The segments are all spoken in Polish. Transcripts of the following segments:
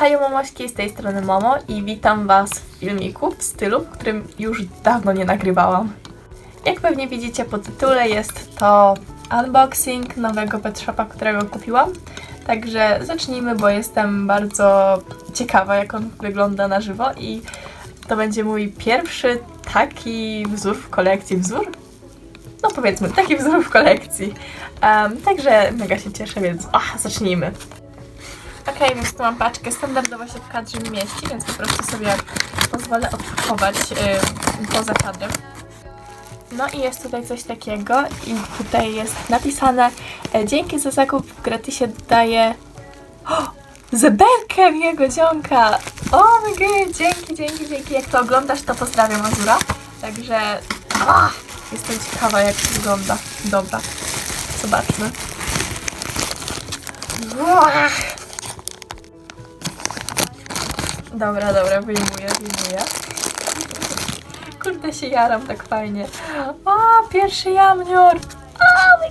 Hajo Momośki, z tej strony Momo i witam Was w filmiku w stylu, w którym już dawno nie nagrywałam. Jak pewnie widzicie po tytule jest to unboxing nowego pet shopa, którego kupiłam. Także zacznijmy, bo jestem bardzo ciekawa jak on wygląda na żywo i to będzie mój pierwszy taki wzór w kolekcji. Wzór? No powiedzmy, taki wzór w kolekcji. Em, także mega się cieszę, więc ach, zacznijmy. Okej, więc tu mam paczkę. Standardowo się w kadrze nie mieści, więc po prostu sobie pozwolę odpakować yy, poza kadrem. No i jest tutaj coś takiego i tutaj jest napisane e, dzięki za zakup w gratisie daję o, zeberkę jego dzionka. O my god, dzięki, dzięki, dzięki. Jak to oglądasz, to pozdrawiam Azura. Także ach, jestem ciekawa jak to wygląda. Dobra, zobaczmy. Uah. Dobra, dobra, wyjmuję, wyjmuję. Kurde się jaram tak fajnie. O, pierwszy jamnior! O my.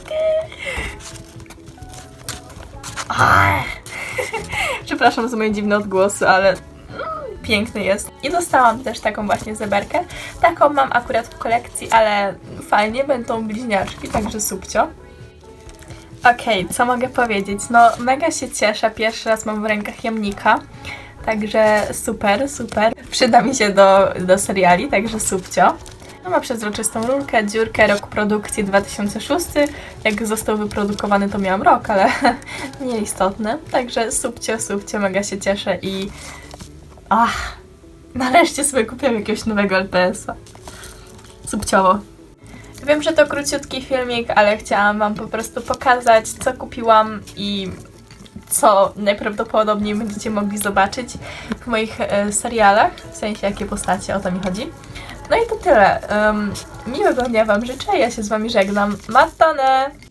Przepraszam za moje dziwne odgłosy, ale mm, piękny jest. I dostałam też taką właśnie zeberkę. Taką mam akurat w kolekcji, ale fajnie, będą bliźniaczki, także subcio. Okej, co mogę powiedzieć? No, mega się cieszę. Pierwszy raz mam w rękach jamnika. Także super, super. Przyda mi się do, do seriali, także subcio. No ma przezroczystą rurkę, dziurkę, rok produkcji 2006. Jak został wyprodukowany, to miałam rok, ale nieistotne. Także subcio, subcio, mega się cieszę i... Ach, nareszcie sobie kupiłam jakiegoś nowego LPS-a. Subciowo. Wiem, że to króciutki filmik, ale chciałam Wam po prostu pokazać, co kupiłam i co najprawdopodobniej będziecie mogli zobaczyć w moich e, serialach, w sensie jakie postacie, o to mi chodzi. No i to tyle. Um, miłego dnia Wam życzę, ja się z Wami żegnam. Matane!